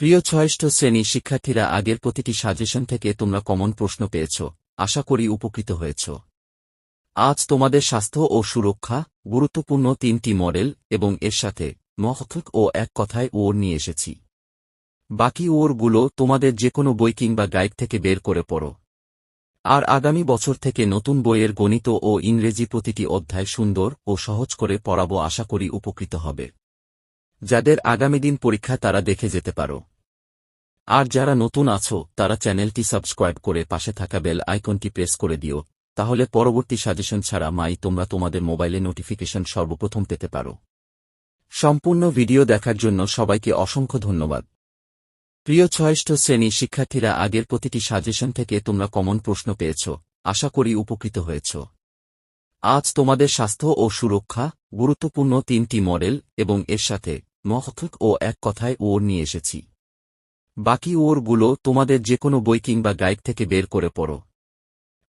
প্রিয় ছয়ষ্ঠ শ্রেণি শিক্ষার্থীরা আগের প্রতিটি সাজেশন থেকে তোমরা কমন প্রশ্ন পেয়েছ। আশা করি উপকৃত হয়েছ। আজ তোমাদের স্বাস্থ্য ও সুরক্ষা, গুরুত্বপূর্ণ তিনটি মডেল এবং এর সাথে মহথক ও এক কথায় ওর নিয়ে এসেছি। বাকি ওরগুলো তোমাদের যে কোনো বই কিংবা গাইড থেকে বের করে পড়ো। আর আগামী বছর থেকে নতুন বইয়ের গণিত ও ইংরেজি প্রতিটি অধ্যায় সুন্দর ও সহজ করে পড়াবো আশা করি উপকৃত হবে। যাদের আগামী দিন পরীক্ষা তারা দেখে যেতে পারো। আর যারা নতুন আছো, তারা চ্যানেলটি সাবস্ক্রাইব করে পাশে থাকা বেল আইকনটি প্রেস করে দিও, তাহলে পরবর্তী সাজেশন ছাড়া মাই তোমরা তোমাদের মোবাইলে নোটিফিকেশন সর্বপ্রথম পেতে পারো। সম্পূর্ণ ভিডিও দেখার জন্য সবাইকে অসংখ্য ধন্যবাদ। প্রিয় ছয়ষ্ঠ শ্রেণি শিক্ষার্থীরা, আগের প্রতিটি সাজেশন থেকে তোমরা কমন প্রশ্ন পেয়েছ, আশা করি উপকৃত হয়েছ। আজ তোমাদের স্বাস্থ্য ও সুরক্ষা, গুরুত্বপূর্ণ তিনটি মডেল এবং এর সাথে মহথক ও এক কথায় ওর নিয়ে এসেছি। বাকি ওরগুলো তোমাদের যে কোনো বই কিংবা গাইড থেকে বের করে পড়ো।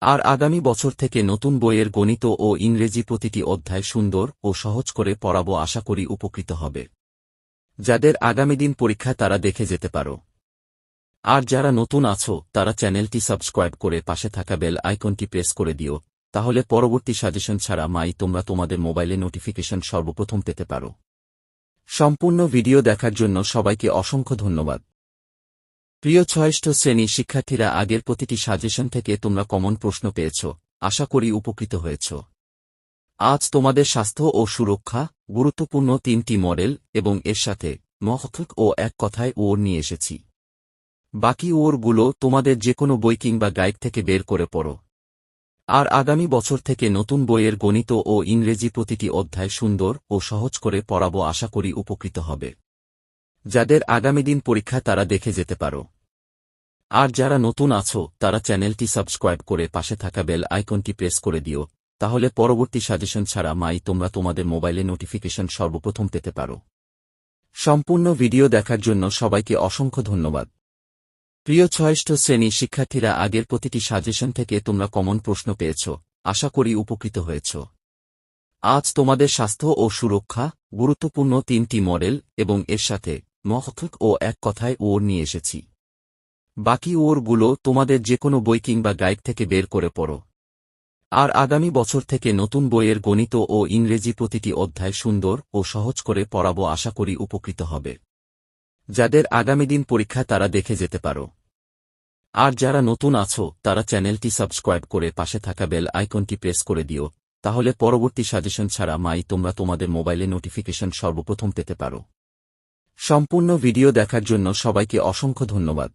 আর আগামী বছর থেকে নতুন বইয়ের গণিত ও ইংরেজি প্রতিটি অধ্যায় সুন্দর ও সহজ করে পড়াবো আশা করি উপকৃত হবে। যাদের আগামী দিন পরীক্ষা তারা দেখে যেতে পারো। আর যারা নতুন আছো, তারা চ্যানেলটি সাবস্ক্রাইব করে পাশে থাকা বেল আইকনটি প্রেস করে দিও, তাহলে পরবর্তী সাজেশন ছাড়া মাই তোমরা তোমাদের মোবাইলে নোটিফিকেশন সর্বপ্রথম পেতে পারো। সম্পূর্ণ ভিডিও দেখার জন্য সবাইকে অসংখ্য ধন্যবাদ। প্রিয় ছয়ষ্ঠ শ্রেণি শিক্ষার্থীরা আগের প্রতিটি সাজেশন থেকে তোমরা কমন প্রশ্ন পেয়েছ। আশা করি উপকৃত হয়েছ। আজ তোমাদের স্বাস্থ্য ও সুরক্ষা, গুরুত্বপূর্ণ তিনটি মডেল এবং এর সাথে মহথক ও এক কথায় ওর নিয়ে এসেছি। বাকি ওরগুলো তোমাদের যে কোনো বই কিংবা গাইড থেকে বের করে পড়ো। আর আগামী বছর থেকে নতুন বইয়ের গণিত ও ইংরেজি প্রতিটি অধ্যায় সুন্দর ও সহজ করে পড়াবো আশা করি উপকৃত হবে। যাদের আগামী দিন পরীক্ষা তারা দেখে যেতে পারো। আর যারা নতুন আছো, তারা চ্যানেলটি সাবস্ক্রাইব করে পাশে থাকা বেল আইকনটি প্রেস করে দিও, তাহলে পরবর্তী সাজেশন ছাড়া মাই তোমরা তোমাদের মোবাইলে নোটিফিকেশন সর্বপ্রথম পেতে পারো। সম্পূর্ণ ভিডিও দেখার জন্য সবাইকে অসংখ্য ধন্যবাদ। প্রিয় ছয়ষ্ঠ শ্রেণি শিক্ষার্থীরা, আগের প্রতিটি সাজেশন থেকে তোমরা কমন প্রশ্ন পেয়েছ, আশা করি উপকৃত হয়েছ। আজ তোমাদের স্বাস্থ্য ও সুরক্ষা, গুরুত্বপূর্ণ তিনটি মডেল এবং এর সাথে মহথক ও এক কথায় ওর নিয়ে এসেছি। বাকি ওরগুলো তোমাদের যে কোনো বই কিংবা গাইড থেকে বের করে পড়ো। আর আগামী বছর থেকে নতুন বইয়ের গণিত ও ইংরেজি প্রতিটি অধ্যায় সুন্দর ও সহজ করে পড়াবো আশা করি উপকৃত হবে। যাদের আগামী দিন পরীক্ষা তারা দেখে যেতে পারো। আর যারা নতুন আছো, তারা চ্যানেলটি সাবস্ক্রাইব করে পাশে থাকা বেল আইকনটি প্রেস করে দিও, তাহলে পরবর্তী সাজেশন ছাড়া মাই তোমরা তোমাদের মোবাইলে নোটিফিকেশন সর্বপ্রথম পেতে পারো। সম্পূর্ণ ভিডিও দেখার জন্য সবাইকে অসংখ্য ধন্যবাদ।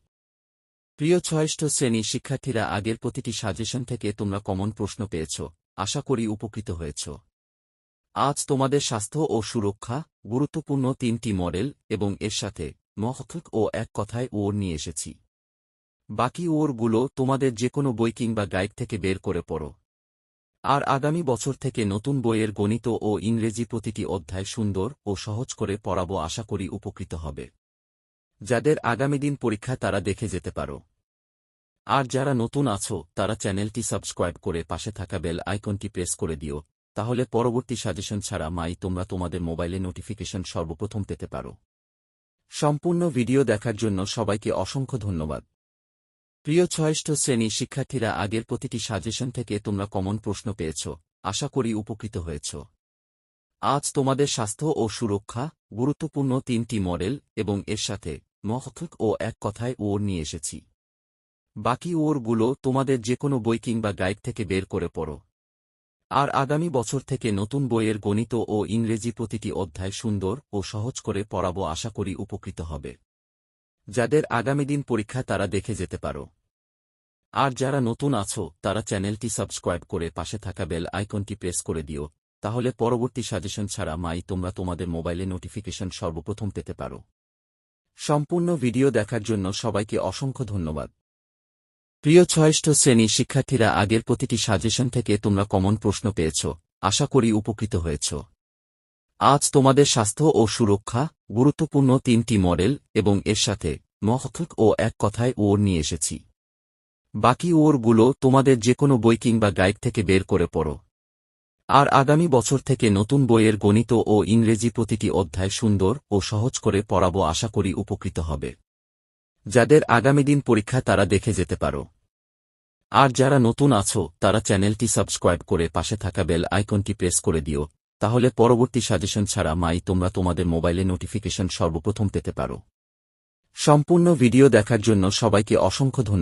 প্রিয় ছয়ষ্ঠ শ্রেণি শিক্ষার্থীরা, আগের প্রতিটি সাজেশন থেকে তোমরা কমন প্রশ্ন পেয়েছ। আশা করি উপকৃত হয়েছ। আজ তোমাদের স্বাস্থ্য ও সুরক্ষা গুরুত্বপূর্ণ তিনটি মডেল এবং এর সাথে মহথক ও এক কথায় ওর নিয়ে এসেছি। বাকি ওরগুলো তোমাদের যে কোনো বই কিংবা গাইড থেকে বের করে পড়ো। আর আগামী বছর থেকে নতুন বইয়ের গণিত ও ইংরেজি প্রতিটি অধ্যায় সুন্দর ও সহজ করে পড়াবো আশা করি উপকৃত হবে। যাদের আগামী দিন পরীক্ষা তারা দেখে যেতে পারো। আর যারা নতুন আছো, তারা চ্যানেলটি সাবস্ক্রাইব করে পাশে থাকা বেল আইকনটি প্রেস করে দিও, তাহলে পরবর্তী সাজেশন ছাড়া মাই তোমরা তোমাদের মোবাইলে নোটিফিকেশন সর্বপ্রথম পেতে পারো। সম্পূর্ণ ভিডিও দেখার জন্য সবাইকে অসংখ্য ধন্যবাদ। প্রিয় ছয়ষ্ঠ শ্রেণি শিক্ষার্থীরা আগের প্রতিটি সাজেশন থেকে তোমরা কমন প্রশ্ন পেয়েছ, আশা করি উপকৃত হয়েছ। আজ তোমাদের স্বাস্থ্য ও সুরক্ষা, গুরুত্বপূর্ণ তিনটি মডেল এবং এর সাথে মহথক ও এক কথায় ওর নিয়ে এসেছি। বাকি ওরগুলো তোমাদের যে কোনো বই কিংবা গাইড থেকে বের করে পড়ো। আর আগামী বছর থেকে নতুন বইয়ের গণিত ও ইংরেজি প্রতিটি অধ্যায় সুন্দর ও সহজ করে পড়াবো আশা করি উপকৃত হবে। যাদের আগামী দিন পরীক্ষা তারা দেখে যেতে পারো। আর যারা নতুন আছো, তারা চ্যানেলটি সাবস্ক্রাইব করে পাশে থাকা বেল আইকনটি প্রেস করে দিও, তাহলে পরবর্তী সাজেশন ছাড়া মাই তোমরা তোমাদের মোবাইলে নোটিফিকেশন সর্বপ্রথম পেতে পারো। সম্পূর্ণ ভিডিও দেখার জন্য সবাইকে অসংখ্য ধন্যবাদ। প্রিয় ছয়ষ্ঠ শ্রেণি শিক্ষার্থীরা আগের প্রতিটি সাজেশন থেকে তোমরা কমন প্রশ্ন পেয়েছ, আশা করি উপকৃত হয়েছ। আজ তোমাদের স্বাস্থ্য ও সুরক্ষা গুরুত্বপূর্ণ তিনটি মডেল এবং এর সাথে মহথক ও এক কথায় ওর নিয়ে এসেছি। বাকি ওরগুলো তোমাদের যে কোনো বই কিংবা গাইড থেকে বের করে পড়ো। আর আগামী বছর থেকে নতুন বইয়ের গণিত ও ইংরেজি প্রতিটি অধ্যায় সুন্দর ও সহজ করে পড়াবো আশা করি উপকৃত হবে। যাদের আগামী দিন পরীক্ষা তারা দেখে যেতে পারো। আর যারা নতুন আছো তারা চ্যানেলটি সাবস্ক্রাইব করে পাশে থাকা বেল আইকনটি প্রেস করে দিও। তাহলে পরবর্তী সাজেশন ছাড়া মাই, তোমরা তোমাদের মোবাইলে নোটিফিকেশন সর্বপ্রথম পেতে পারো। সম্পূর্ণ ভিডিও দেখার জন্য সবাইকে অসংখ্য ধন্যবাদ।